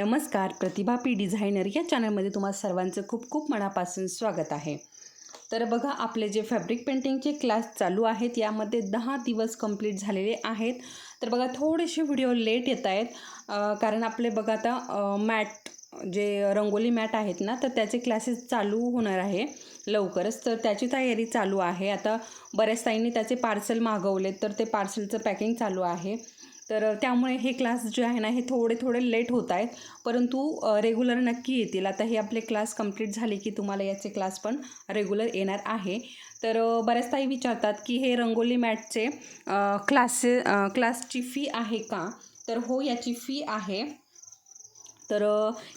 नमस्कार प्रतिभा P designer या चॅनलमध्ये तुम्हा सर्वांचं खूप खूप मनापासून स्वागत आहे. तर बघा आपले जे फॅब्रिक पेंटिंगचे क्लास चालू आहेत यामध्ये दहा दिवस कंप्लीट झालेले आहेत. तर बघा थोडेसे व्हिडिओ लेट येत आहेत कारण आपले बघा आता मॅट जे रंगोली मॅट आहेत ना तर त्याचे क्लासेस चालू होणार आहे लवकरच. तर त्याची तयारी चालू आहे. आता बऱ्याच ताईंनी त्याचे पार्सल मागवले तर ते पार्सलचं पॅकिंग चालू आहे. तर त्यामुळे हे क्लास जे आहे ना हे थोडे थोडे लेट होत आहेत. परंतु रेग्युलर नक्की येतील. आता हे आपले क्लास कंप्लीट झाले की तुम्हाला याचे क्लास पण रेग्युलर येणार आहे. तर बऱ्याचदाही बऱ्याच विचारतात की हे रंगोली मॅटचे क्लासे क्लासची फी आहे का? तर हो याची फी आहे. तर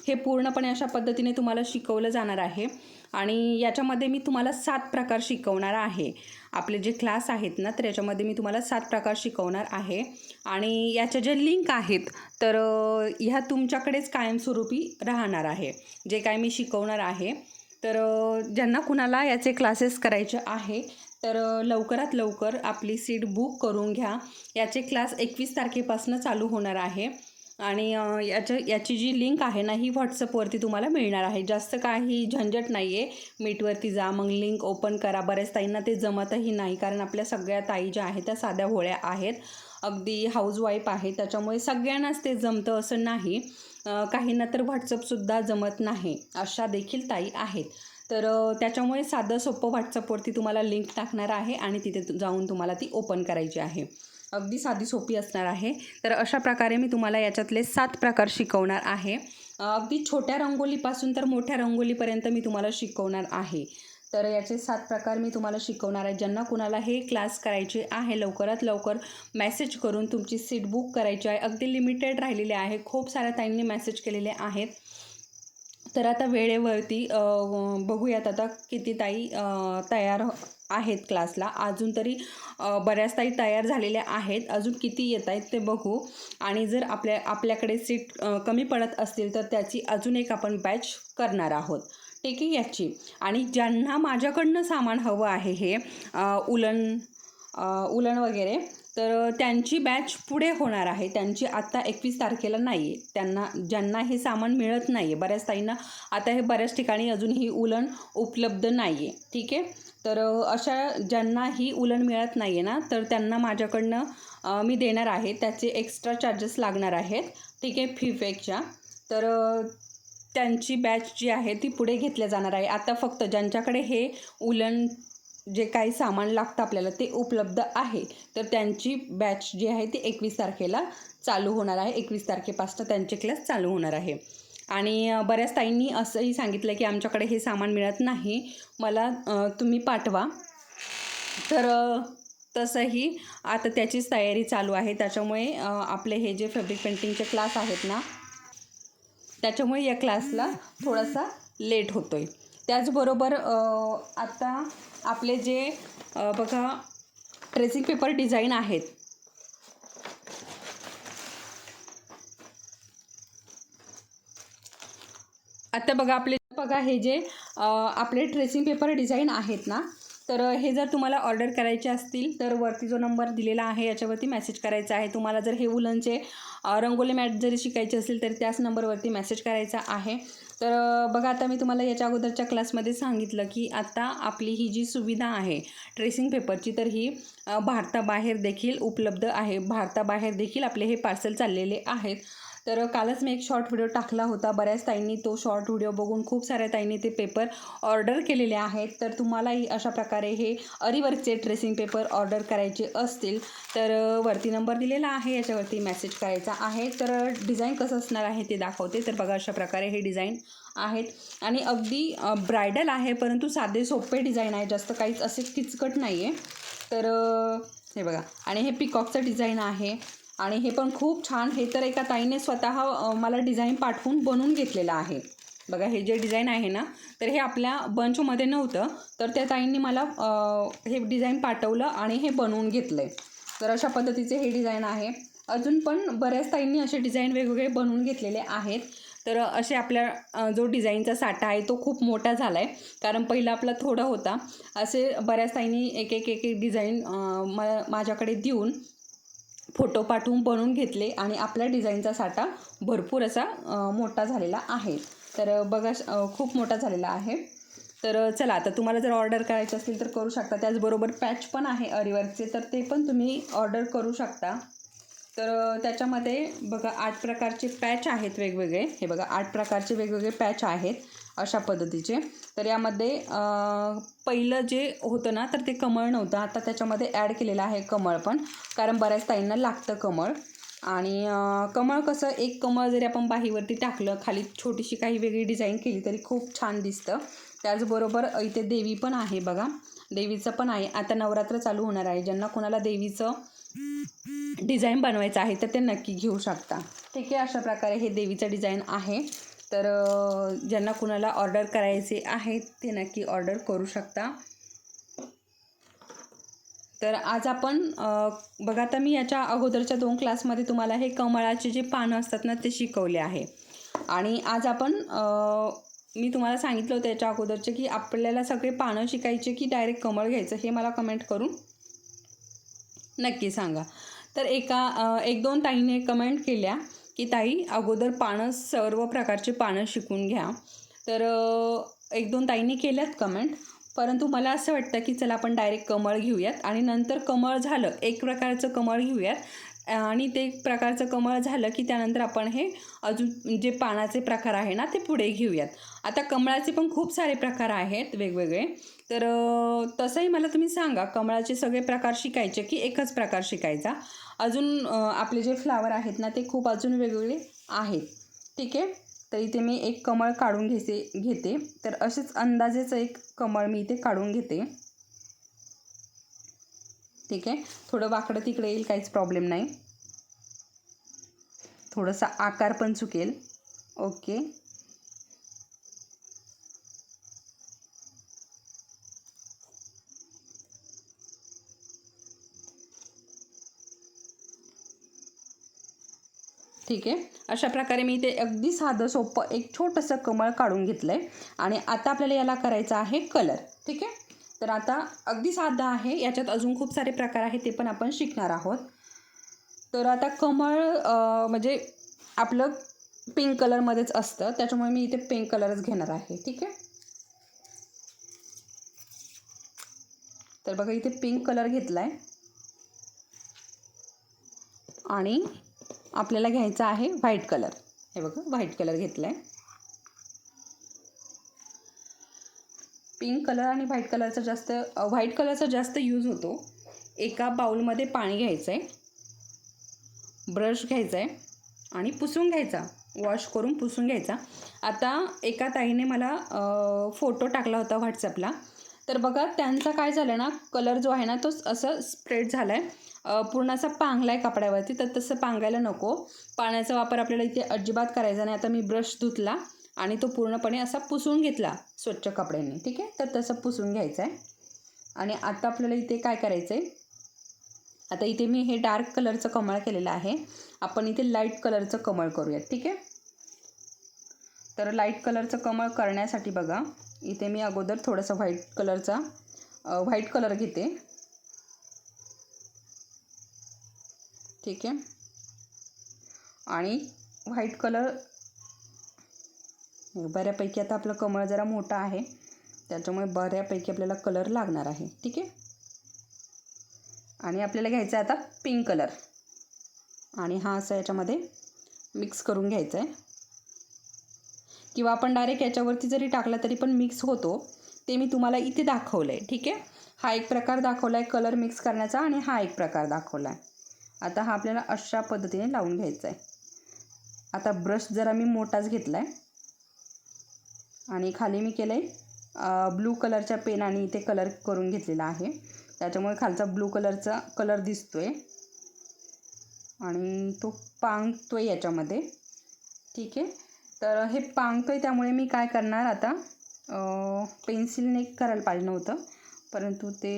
हे पूर्णपणे अशा पद्धतीने तुम्हाला शिकवलं जाणार आहे. आणि याच्यामध्ये मी तुम्हाला सात प्रकार शिकवणार आहे. आपले जे क्लास आहेत ना तर याच्यामध्ये मी तुम्हाला सात प्रकार शिकवणार आहे. आणि याच्या ज्या लिंक आहेत तर ह्या तुमच्याकडेच कायमस्वरूपी राहणार आहे. जे काय मी शिकवणार आहे. तर ज्यांना कुणाला याचे क्लासेस करायचे आहे तर लवकरात लवकर आपली सीट बुक करून घ्या. याचे क्लास एकवीस तारखेपासून चालू होणार आहे. आणि याच्या याची जी लिंक आहे ना ही व्हॉट्सअपवरती तुम्हाला मिळणार आहे. जास्त काही झंझट नाही आहे मीटवरती जा मग लिंक ओपन करा. बऱ्याच ताईंना ते जमतही नाही कारण आपल्या सगळ्या ताई ज्या आहेत त्या साध्या होळ्या आहेत. अगदी हाऊसवाईफ आहे त्याच्यामुळे सगळ्यांनाच ते जमतं असं नाही. काहींना तर व्हॉट्सअपसुद्धा जमत नाही अशा देखील ताई आहेत. तर त्याच्यामुळे साधं सोपं व्हॉट्सअपवरती तुम्हाला लिंक टाकणार आहे आणि तिथे जाऊन तुम्हाला ती ओपन करायची आहे. अगदी साधी सोपी असणार आहे. तर अशा प्रकारे मी तुम्हाला याच्यातले सात प्रकार शिकवणार आहे. अगदी छोट्या रंगोलीपासून तर मोठ्या रंगोलीपर्यंत मी तुम्हाला शिकवणार आहे. तर याचे सात प्रकार मी तुम्हाला शिकवणार आहे. ज्यांना कुणाला हे क्लास करायचे आहे लवकरात लवकर मेसेज करून तुमची सीट बुक करायची आहे. अगदी लिमिटेड राहिलेली आहे. खूप साऱ्या ताईंनी मेसेज केलेले आहेत. तर आता वेळेवरती बघूयात आता किती ताई तयार हो, आहेत क्लासला. अजून तरी बऱ्याच ताई तयार झालेल्या आहेत. अजून किती येत आहेत ते बघू. आणि जर आपल्या आपल्याकडे सीट कमी पडत असतील तर त्याची अजून एक आपण बॅच करणार आहोत. ठीक आहे याची. आणि ज्यांना माझ्याकडनं सामान हवं आहे हे उलन उलन वगैरे तर त्यांची बॅच पुढे होणार आहे. त्यांची आत्ता एकवीस तारखेला नाही आहे त्यांना ज्यांना हे सामान मिळत नाही आहे बऱ्याच ताईंना आता हे बऱ्याच ठिकाणी अजून ही उलन उपलब्ध नाही आहे ठीक आहे? तर अशा ज्यांना ही उलन मिळत नाही आहे ना तर त्यांना माझ्याकडनं मी देणार आहे. त्याचे एक्स्ट्रा चार्जेस लागणार आहेत. ठीक आहे? फीपेक्षा तर त्यांची बॅच जी आहे ती पुढे घेतल्या जाणार आहे. आता फक्त ज्यांच्याकडे हे उलन जे काही सामान लागतं आपल्याला ते उपलब्ध आहे. तर त्यांची बॅच जी आहे ती एकवीस तारखेला चालू होणार आहे. एकवीस तारखेपासून त्यांचे क्लास चालू होणार आहे. आणि बऱ्याच ताईंनी असंही सांगितलं की आमच्याकडे हे सामान मिळत नाही. मला तुम्ही पाठवा. तर तसंही आता त्याचीच तयारी चालू आहे. त्याच्यामुळे आपले हे जे फॅब्रिक पेंटिंगचे क्लास आहेत ना त्याच्यामुळे या क्लासला थोडासा लेट होतो आहे त्याचबरोबर आत्ता आता आपले जे बघा ट्रेसिंग पेपर डिझाईन आहेत. आता बघा आपले बघा हे जे आपले ट्रेसिंग पेपर डिझाईन आहेत ना तर हे जर तुम्हाला ऑर्डर करायचे असतील तर वरती जो नंबर दिलेला आहे याच्यावरती मेसेज करायचा आहे. तुम्हाला जर हे उलनचे रंगोली मॅट जरी शिकायचे असेल तर त्याच नंबरवरती मेसेज करायचा आहे. तर बघा आता मी तुम्हाला याच्या अगोदरच्या क्लासमध्ये सांगितलं की आता आपली ही जी सुविधा आहे ट्रेसिंग पेपरची तर ही भारताबाहेर देखील उपलब्ध आहे. भारताबाहेर देखील आपले हे पार्सल चाललेले आहेत. तर कालच मी एक शॉर्ट व्हिडिओ टाकला होता. बऱ्याच ताईंनी तो शॉर्ट व्हिडिओ बघून खूप साऱ्या ताईंनी ते पेपर ऑर्डर केलेले आहेत. तर तुम्हालाही अशा प्रकारे हे अरीवर्कचे ट्रेसिंग पेपर ऑर्डर करायचे असतील. तर वरती नंबर दिलेला आहे. याच्यावरती मेसेज करायचा आहे. तर डिझाईन कसं असणार आहे ते दाखवते. तर बघा अशा प्रकारे हे डिझाईन आहेत. आणि अगदी ब्रायडल आहे परंतु साधे सोपे डिझाईन आहे. जास्त काहीच असे किचकट नाही आहे तर हे बघा. आणि हे पिकॉकचं डिझाईन आहे. आणि हे पण खूप छान हे तर एका ताईने स्वतः मला डिझाईन पाठवून बनवून घेतलेलं आहे. बघा हे जे डिझाईन आहे ना तर हे आपल्या बंचमध्ये नव्हतं तर त्या ताईंनी मला हे डिझाईन पाठवलं आणि हे बनवून घेतलं आहे तर अशा पद्धतीचे हे डिझाईन आहे. अजून पण बऱ्याच ताईंनी असे डिझाईन वेगवेगळे बनवून घेतलेले आहेत. तर असे आपल्या जो डिझाईनचा साठा आहे तो खूप मोठा झाला आहे कारण पहिला आपला थोडा होता. असे बऱ्याच ताईंनी एक एक एक एक डिझाईन म माझ्याकडे देऊन फोटो पाठवून बनवून घेतले आणि आपल्या डिझाईनचा साठा भरपूर असा मोठा झालेला आहे. तर बघा खूप मोठा झालेला आहे. तर चला आता तुम्हाला जर ऑर्डर करायची असेल तर करू शकता. त्याचबरोबर पॅच पण आहे अरिवर्कचे तर ते पण तुम्ही ऑर्डर करू शकता. तर त्याच्यामध्ये बघा आठ प्रकारचे पॅच आहेत वेगवेगळे. हे बघा आठ प्रकारचे वेगवेगळे पॅच आहेत. अशा पद्धतीचे. तर यामध्ये पहिलं जे होतं ना तर ते कमळ नव्हतं. आता त्याच्यामध्ये ॲड केलेलं आहे कमळ पण. कारण बऱ्याच ताईंना लागतं कमळ. आणि कमळ कसं एक कमळ जरी आपण बाहीवरती टाकलं खाली छोटीशी काही वेगळी डिझाईन केली तरी खूप छान दिसतं. त्याचबरोबर इथे देवी पण आहे बघा. देवीचं पण आहे. आता नवरात्र चालू होणार आहे. ज्यांना कोणाला देवीचं डिझाईन बनवायचं आहे तर ते नक्की घेऊ शकता. ठीक आहे अशा प्रकारे हे देवीचं डिझाईन आहे. तर ज्यांना कुणाला ऑर्डर करायचे आहेत ते नक्की ऑर्डर करू शकता. तर आज आपण बघा आता मी याच्या अगोदरच्या दोन क्लासमध्ये तुम्हाला हे कमळाचे जे पानं असतात ना ते शिकवले आहे. आणि आज आपण मी तुम्हाला सांगितलं होतं याच्या अगोदरचे की आपल्याला सगळे पानं शिकायचे की डायरेक्ट कमळ घ्यायचं हे मला कमेंट करून नक्की सांगा. तर एका एक दोन ताईने कमेंट केल्या. की ताई अगोदर पानं सर्व प्रकारचे पानं शिकून घ्या. तर एक दोन ताईंनी केल्यात कमेंट परंतु मला असं वाटतं की चला आपण डायरेक्ट कमळ घेऊयात. आणि नंतर कमळ झालं एक प्रकारचं कमळ घेऊयात. आणि ते एक प्रकारचं कमळ झालं की त्यानंतर आपण हे अजून जे पानाचे प्रकार आहे ना ते पुढे घेऊयात. आता कमळाचे पण खूप सारे प्रकार आहेत वेगवेगळे. तर तसंही मला तुम्ही सांगा कमळाचे सगळे प्रकार शिकायचे की एकच प्रकार शिकायचा? अजून आपले जे फ्लावर आहेत ना ते खूप अजून वेगवेगळे आहेत. ठीक आहे? तर इथे मी एक कमळ काढून घेते घेते. तर असेच अंदाजेच एक कमळ मी इथे काढून घेते. ठीक आहे? थोडं वाकडं तिकडे येईल काहीच प्रॉब्लेम नाही. थोडासा आकार पण चुकेल. ओके. ठीक आहे. अशा प्रकारे मी ते अगदी साधं सोपं एक छोटंसं कमळ काढून घेतलं आहे आणि आता आपल्याला याला करायचं आहे कलर. ठीक आहे? तर आता अगदी साधं आहे. याच्यात अजून खूप सारे प्रकार आहेत ते पण आपण शिकणार आहोत. तर आता कमळ म्हणजे आपलं पिंक कलरमध्येच असतं. त्याच्यामुळे मी इथे पिंक कलरच घेणार आहे. ठीक आहे? तर बघा इथे पिंक कलर घेतला आहे आणि आपल्याला घ्यायचा आहे व्हाईट कलर. हे बघा व्हाईट कलर घेतला आहे पिंक कलर आणि व्हाईट कलरचा जास्त व्हाईट कलरचा जास्त यूज होतो. एका बाउलमध्ये पाणी घ्यायचं आहे ब्रश घ्यायचा आहे आणि पुसून घ्यायचा. वॉश करून पुसून घ्यायचा. आता एका ताईने मला फोटो टाकला होता व्हॉट्सअपला. तर बघा त्यांचा काय झालं ना कलर जो आहे ना तो असं स्प्रेड झाला आहे पूर्ण असा पांगला आहे कपड्यावरती तर तसं पांगायला नको. पाण्याचा वापर आपल्याला इथे अजिबात करायचा नाही. आता मी ब्रश धुतला आणि तो पूर्णपणे असा पुसून घेतला स्वच्छ कपड्यांनी ठीक आहे? तर तसं पुसून घ्यायचं आहे आणि आता आपल्याला इथे काय करायचं आहे आता इथे मी हे डार्क कलरचं कमळ केलेलं आहे. आपण इथे लाइट कलरचं कमळ करूयात ठीक आहे? तर लाइट कलरचं कमळ करण्यासाठी बघा इथे मी अगोदर थोडंसं व्हाईट कलरचा व्हाईट कलर घेते. ठीक आहे. आणि व्हाईट कलर बऱ्यापैकी आता आपलं कमळ जरा मोठं आहे. त्याच्यामुळे बऱ्यापैकी आपल्याला कलर लागणार आहे. ठीक आहे? आणि आपल्याला घ्यायचा आहे आता पिंक कलर आणि हा असं याच्यामध्ये मिक्स करून घ्यायचा आहे. किंवा आपण डायरेक्ट याच्यावरती जरी टाकला तरी पण मिक्स होतो. ते मी तुम्हाला इथे दाखवलं आहे ठीक आहे? हा एक प्रकार दाखवला आहे कलर मिक्स करण्याचा आणि हा एक प्रकार दाखवला आहे आता हा आपल्याला अशा पद्धतीने लावून घ्यायचा आहे. आता ब्रश जरा मी मोठाच घेतला आहे आणि खाली मी केलं आहे ब्लू कलरच्या पेनाने इथे कलर करून घेतलेला आहे. त्याच्यामुळे खालचा ब्लू कलरचा कलर दिसतो आहे आणि तो पांगतो आहे याच्यामध्ये. ठीक आहे? तर हे पांगतो आहे त्यामुळे मी काय करणार आता पेन्सिलने करायला पाहिजे नव्हतं. परंतु ते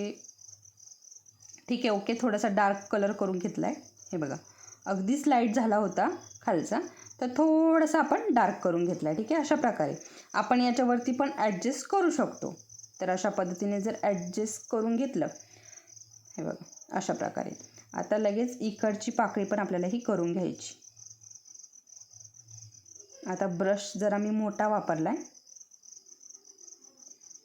ठीक आहे ओके थोडासा डार्क कलर करून घेतला आहे हे बघा अगदीच लाइट झाला होता खालचा तर थोडासा आपण डार्क करून घेतला आहे ठीक आहे अशा प्रकारे. आपण याच्यावरती पण ॲडजस्ट करू शकतो. तर अशा पद्धतीने जर ॲडजस्ट करून घेतलं हे बघा अशा प्रकारे. आता लगेच इकडची पाकळी पण आपल्याला ही करून घ्यायची. आता ब्रश जरा मी मोठा वापरला आहे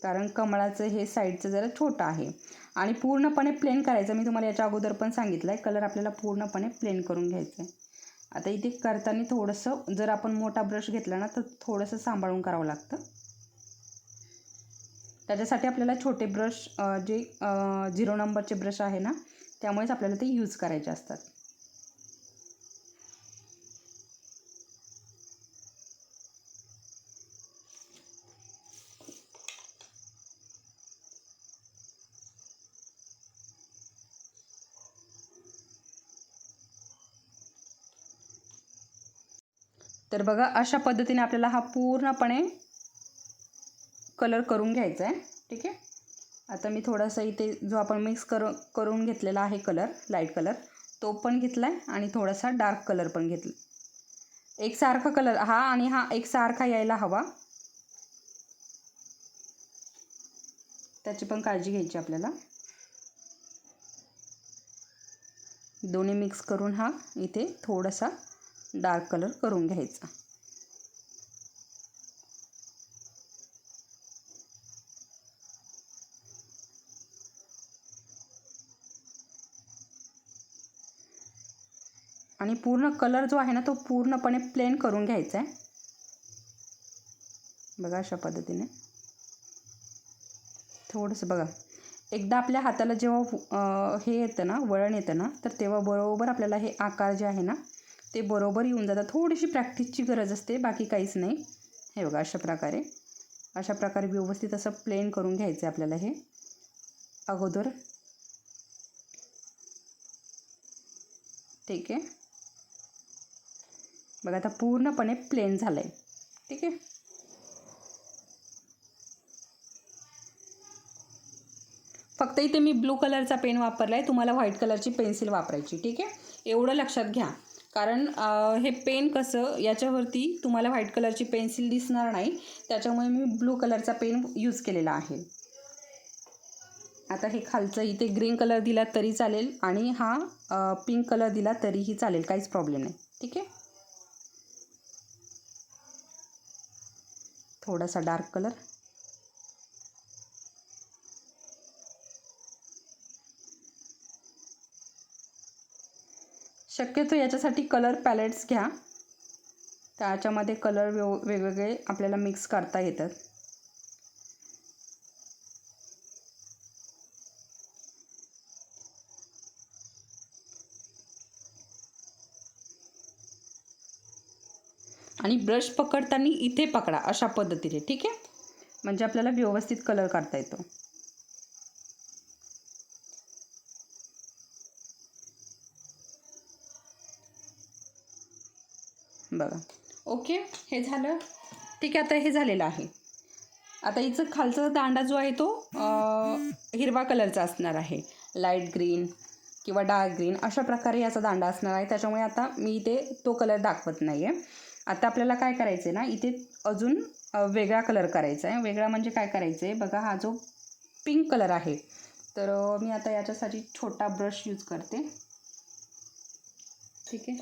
कारण कमळाचं हे साईडचं जरा छोटं आहे. आणि पूर्णपणे प्लेन करायचं. मी तुम्हाला याच्या अगोदर पण सांगितलं आहे कलर आपल्याला पूर्णपणे प्लेन करून घ्यायचं आहे आता इथे करताना थोडंसं जर आपण मोठा ब्रश घेतला ना तर थोडंसं सांभाळून करावं लागतं. त्याच्यासाठी आपल्याला छोटे ब्रश जे झिरो नंबरचे ब्रश आहे ना त्यामुळेच आपल्याला ते यूज करायचे असतात. तर बघा अशा पद्धतीने आपल्याला हा पूर्णपणे कलर करून घ्यायचा आहे. ठीक आहे? आता मी थोडासा इथे जो आपण मिक्स कर करून घेतलेला आहे कलर लाइट कलर तो पण घेतला आहे आणि थोडासा डार्क कलर पण घेतला. एकसारखा कलर हा आणि हा एकसारखा यायला हवा. त्याची पण काळजी घ्यायची आपल्याला. दोन्ही मिक्स करून हा इथे थोडासा डार्क कलर करून घ्यायचा. आणि पूर्ण कलर जो आहे ना तो पूर्णपणे प्लेन करून घ्यायचा आहे बघा अशा पद्धतीने. थोडंसं बघा. एकदा आपल्या हाताला जेव्हा हे येतं ना वळण येतं ना तर तेव्हा बरोबर आपल्याला हे आकार जे आहे ना ते बरोबर येऊन जातात. थोडीशी प्रॅक्टिसची गरज असते बाकी काहीच नाही. हे बघा अशा प्रकारे. अशा प्रकारे व्यवस्थित असं प्लेन करून घ्यायचं आहे आपल्याला हे. अगोदर. ठीक आहे. बघा आता पूर्णपणे प्लेन झालं आहे ठीक आहे. फक्त इथे मी ब्लू कलरचा पेन वापरला आहे तुम्हाला व्हाईट कलरची पेन्सिल वापरायची. ठीक आहे? एवढं लक्षात घ्या. कारण हे पेन कसं याच्यावरती तुम्हाला व्हाईट कलरची पेन्सिल दिसणार नाही. त्याच्यामुळे मी ब्लू कलरचा पेन यूज केलेला आहे. आता हे खालचं इथे ग्रीन कलर दिला तरी चालेल आणि हा पिंक कलर दिला तरीही चालेल काहीच प्रॉब्लेम नाही. ठीक आहे? थोडासा डार्क कलर. शक्यतो याच्यासाठी कलर पॅलेट्स घ्या. त्याच्यामध्ये कलर वेव वेगवेगळे आपल्याला मिक्स करता येतात. आणि ब्रश पकडताना इथे पकडा अशा पद्धतीने ठीक आहे? म्हणजे आपल्याला व्यवस्थित कलर करता येतो. बघा. ओके हे झालं. ठीक आहे आता हे झालेलं आहे. आता हिचं खालचा दांडा जो आहे तो हिरवा कलरचा असणार आहे. लाइट ग्रीन किंवा डार्क ग्रीन अशा प्रकारे याचा दांडा असणार आहे. त्याच्यामुळे आता मी इथे तो कलर दाखवत नाही आहे आता आपल्याला काय करायचं आहे ना इथे अजून वेगळा कलर करायचा आहे वेगळा म्हणजे काय करायचं आहे बघा हा जो पिंक कलर आहे. तर मी आता याच्यासाठी छोटा ब्रश यूज करते. ठीक आहे?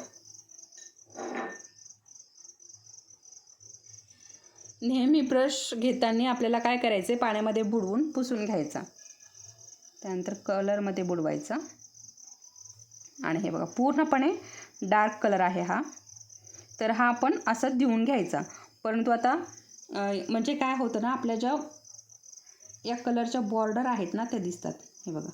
नेहमी ब्रश घेताना आपल्याला काय करायचं आहे पाण्यामध्ये बुडवून पुसून घ्यायचा. त्यानंतर कलरमध्ये बुडवायचा. आणि हे बघा पूर्णपणे डार्क कलर आहे हा. तर हा आपण असंच देऊन घ्यायचा. परंतु आता म्हणजे काय होतं ना आपल्या ज्या या कलरच्या बॉर्डर आहेत ना त्या दिसतात. हे बघा.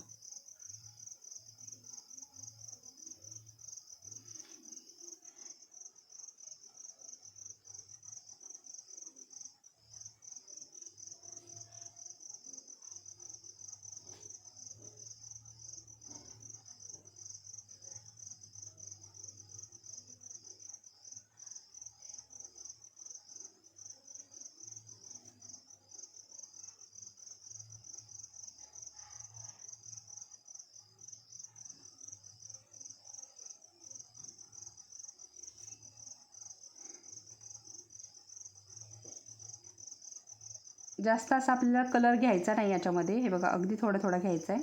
जास्त असा आपल्याला कलर घ्यायचा नाही याच्यामध्ये. हे बघा अगदी थोडा थोडा घ्यायचा आहे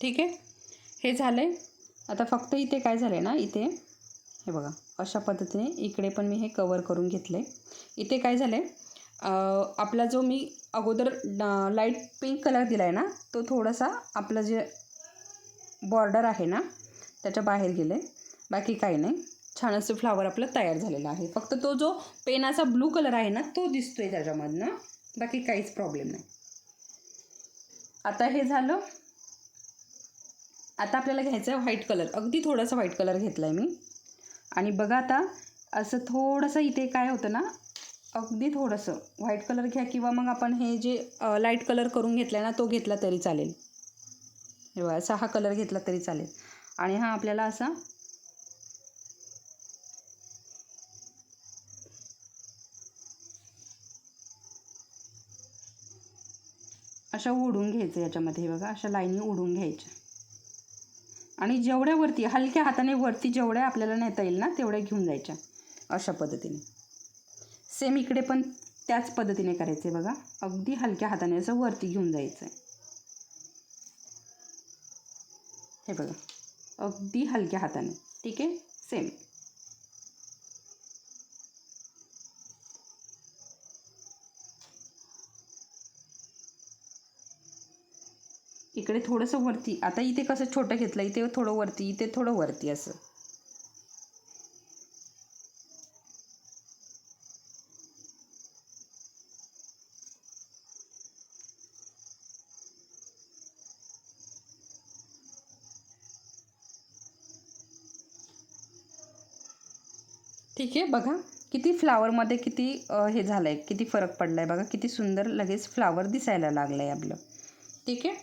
ठीक आहे? हे झालं आहे आता फक्त इथे काय झालं आहे ना इथे हे बघा अशा पद्धतीने इकडे पण मी हे कवर करून घेतले इथे काय झालं आहे आपला जो मी अगोदर लाइट पिंक कलर दिला आहे ना तो थोडासा आपलं जे बॉर्डर आहे ना त्याच्या बाहेर गेलं आहे बाकी काही नाही. छान असं फ्लावर आपलं तयार झालेलं आहे. फक्त तो जो पेनाचा ब्लू कलर आहे ना तो दिसतोय त्याच्यामधनं. बाकी काहीच प्रॉब्लेम नाही. आता हे झालं. आता आपल्याला घ्यायचं आहे व्हाईट कलर अगदी थोडासा व्हाईट कलर घेतला आहे मी. आणि बघा आता असं थोडंसं इथे काय होतं ना अगदी थोडंसं व्हाईट कलर घ्या किंवा मग आपण हे जे लाइट कलर करून घेतला आहे ना तो घेतला तरी चालेल. हे बघा असा हा कलर घेतला तरी चालेल. आणि हा आपल्याला असा अशा ओढून घ्यायचं याच्यामध्ये. बघा अशा लाईनी ओढून घ्यायच्या. आणि जेवढ्या वरती हलक्या हाताने वरती जेवढ्या आपल्याला नेता येईल ना तेवढ्या घेऊन जायच्या. अशा पद्धतीने. सेम इकडे पण त्याच पद्धतीने करायचं आहे बघा. अगदी हलक्या हाताने असं वरती घेऊन जायचं आहे हे बघा. अगदी हलक्या हाताने. ठीक आहे? सेम इकडे थोडंसं वरती. आता इथे कसं छोटं घेतलं इथे थोडं वरती इथे थोडं वरती असं. ठीक आहे बघा किती फ्लावरमध्ये किती हे झालं आहे किती फरक पडला आहे बघा किती सुंदर लगेच फ्लावर दिसायला लागलं आहे आपलं. ठीक आहे?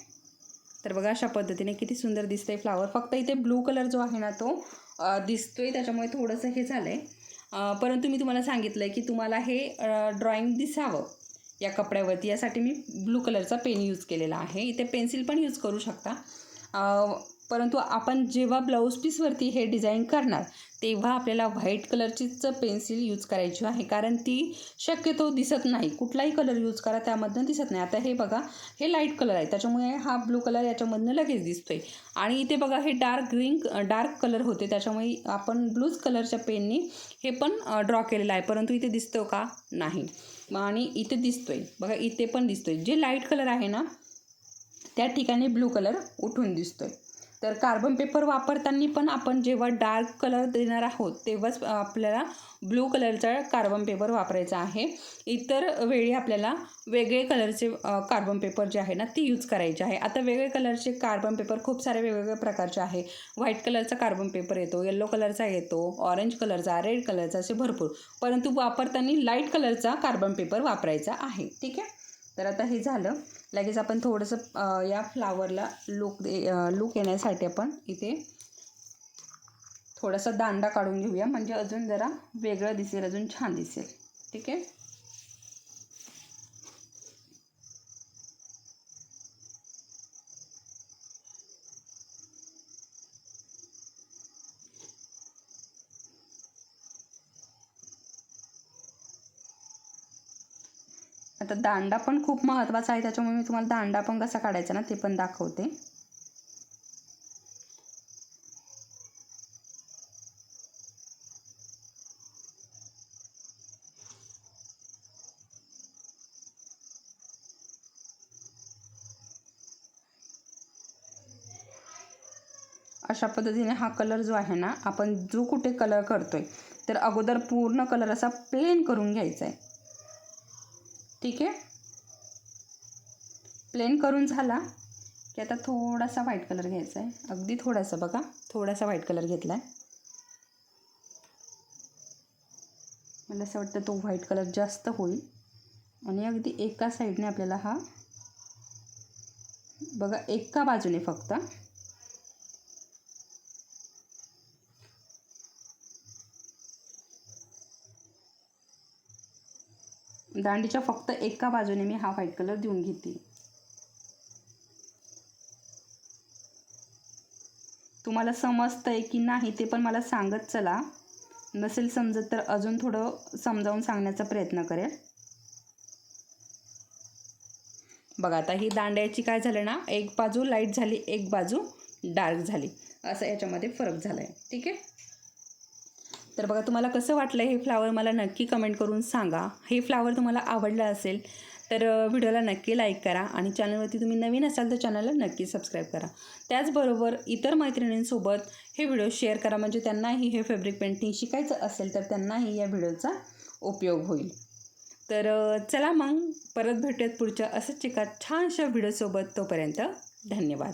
तर बघा अशा पद्धतीने किती सुंदर दिसतंय फ्लावर फक्त इथे ब्लू कलर जो आहे ना तो दिसतोय. त्याच्यामुळे थोडंसं हे झालं आहे परंतु मी तुम्हाला सांगितलं आहे की तुम्हाला हे ड्रॉइंग दिसावं या कपड्यावरती. यासाठी मी ब्लू कलरचा पेन यूज केलेला आहे. इथे पेन्सिल पण यूज करू शकता. परंतु आपण जेव्हा ब्लाऊज पीसवरती हे डिझाईन करणार तेव्हा आपल्याला व्हाईट कलरचीच पेन्सिल यूज करायची आहे. कारण ती शक्यतो दिसत नाही. कुठलाही कलर यूज करा त्यामधनं दिसत नाही. आता हे बघा हे लाइट कलर आहे. त्याच्यामुळे हा ब्लू कलर याच्यामधनं लगेच दिसतोय. आणि इथे बघा हे डार्क ग्रीन डार्क कलर होते. त्याच्यामुळे आपण ब्लूज कलरच्या पेननी हे पण ड्रॉ केलेलं आहे. परंतु इथे दिसतो का? नाही. आणि इथे दिसतोय. बघा इथे पण दिसतोय. जे लाइट कलर आहे ना त्या ठिकाणी ब्लू कलर उठून दिसतोय. तर कार्बन पेपर वापरताना पण आपण जेव्हा डार्क कलर देणार आहोत तेव्हाच आपल्याला ब्लू कलरचा कार्बन पेपर वापरायचा आहे. इतर वेळी आपल्याला वेगळे कलरचे कार्बन पेपर जे आहे ना ती यूज करायचे आहे. आता वेगळे कलरचे कार्बन पेपर खूप सारे वेगवेगळ्या प्रकारचे आहे. व्हाईट कलरचा कार्बन पेपर येतो येल्लो कलरचा येतो ऑरेंज कलरचा रेड कलरचा असे भरपूर. परंतु वापरताना लाइट कलरचा कार्बन पेपर वापरायचा आहे. ठीक आहे? तर आता हे झालं. लगेच आपण थोडंसं या फ्लावरला लुक दे लुक येण्यासाठी आपण इथे थोडासा दांडा काढून घेऊया. म्हणजे अजून जरा वेगळं दिसेल अजून छान दिसेल. ठीक आहे? आता दांडा पण खूप महत्त्वाचा आहे त्याच्यामुळे मी तुम्हाला दांडा पण कसा काढायचा ना ते पण दाखवते. अशा पद्धतीने हा कलर जो आहे ना आपण जो कुठे कलर करतोय तर अगोदर पूर्ण कलर असा प्लेन करून घ्यायचा आहे. ठीक आहे. प्लेन करून झाला की आता थोडासा व्हाईट कलर घ्यायचा आहे. अगदी थोडासा बघा थोडासा व्हाईट कलर घेतला आहे मला असं वाटतं तो व्हाईट कलर जास्त होईल. आणि अगदी एका साईडने आपल्याला हा बघा एका बाजूने फक्त. दांडीच्या फक्त एका बाजूने मी हा व्हाईट कलर देऊन घेते. तुम्हाला समजतंय की नाही ते पण मला सांगत चला. नसेल समजत तर अजून थोडं समजावून सांगण्याचा प्रयत्न करेल. बघा आता ही दांड्याची काय झालं ना एक बाजू लाइट झाली एक बाजू डार्क झाली. असं याच्यामध्ये फरक झाला आहे ठीक आहे? तर बघा तुम्हाला कसं वाटलं हे फ्लावर मला नक्की कमेंट करून सांगा. हे फ्लावर तुम्हाला आवडलं असेल तर व्हिडिओला नक्की लाईक करा आणि चॅनलवरती तुम्ही नवीन असाल तर चॅनलला नक्की सबस्क्राईब करा. त्याचबरोबर इतर मैत्रिणींसोबत हे व्हिडिओ शेअर करा म्हणजे त्यांनाही हे फॅब्रिक पेंटिंग शिकायचं असेल तर त्यांनाही या व्हिडिओचा उपयोग होईल. तर चला मग परत भेटूयात पुढच्या असंच एका छानशा व्हिडिओसोबत तोपर्यंत धन्यवाद.